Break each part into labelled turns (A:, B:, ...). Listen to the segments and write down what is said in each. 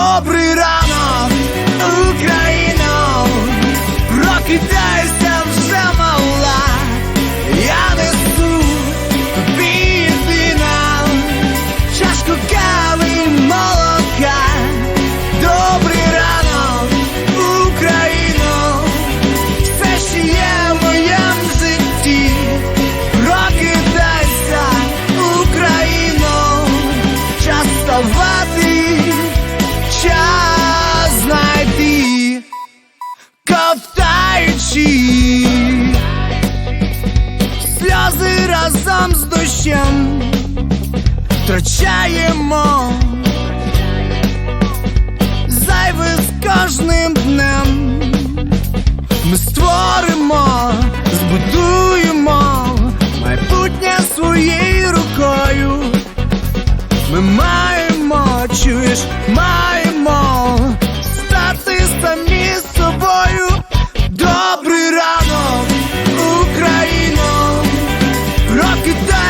A: Добрий ранок, Україно, прокидайся разом з дощем, втрачаємо зайве з кожним днем. Ми створимо, збудуємо майбутнє своєю рукою. Ми маємо, чуєш, маємо vida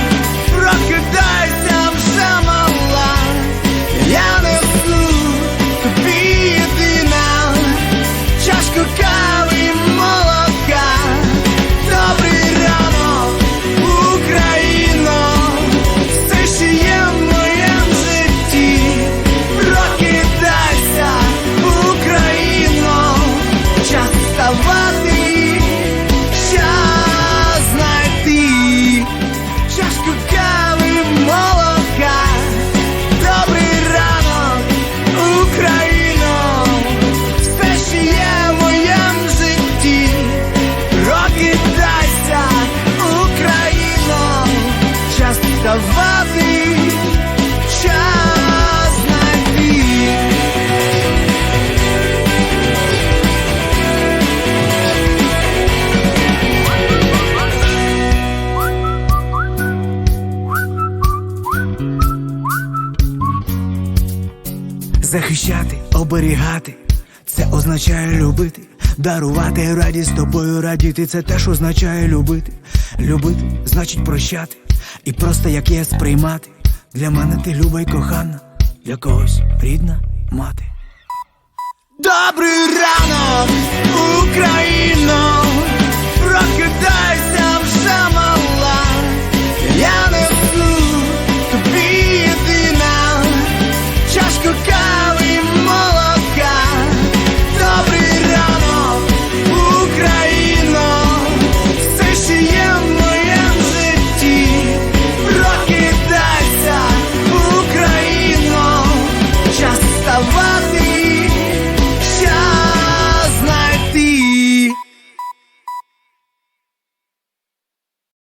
A: вставати, час знайти. Захищати, оберігати, це означає любити, дарувати радість тобою радіти. Це теж означає любити. Любити значить прощати, і просто як є сприймати. Для мене ти люба й кохана, для когось рідна мати. Добрий ранок, прокидай